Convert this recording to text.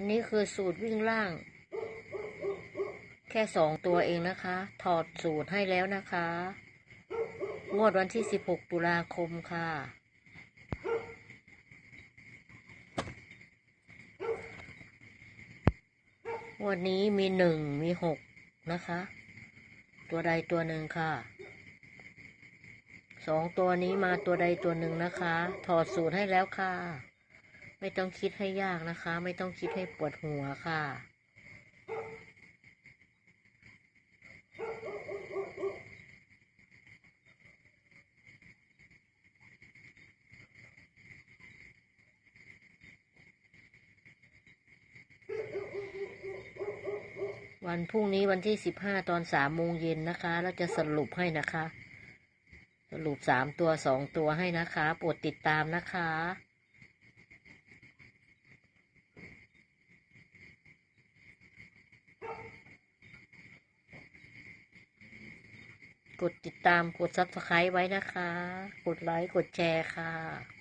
อันนี้คือสูตรวิ่งล่าง แค่สองตัวเองนะคะ ถอดสูตรให้แล้วนะคะ งวดวันที่ 16 ตุลาคมค่ะ วันนี้มีหนึ่งมีหกนะคะ ตัวใดตัวหนึ่งค่ะสองตัวนี้มาตัวใดตัวหนึ่งนะคะ ถอดสูตรให้แล้วค่ะ ไม่ต้องคิดให้ยากนะคะ ไม่ต้องคิดให้ปวดหัวค่ะ วันพรุ่งนี้วันที่สิบห้าตอนสามโมงเย็นนะคะเราจะสรุปให้นะคะ สรุปสามตัวสองตัวให้นะคะโปรดติดตามนะคะ กดติดตามกดซับสไครต์ไว้นะคะ กดไลค์ กดแชร์ค่ะ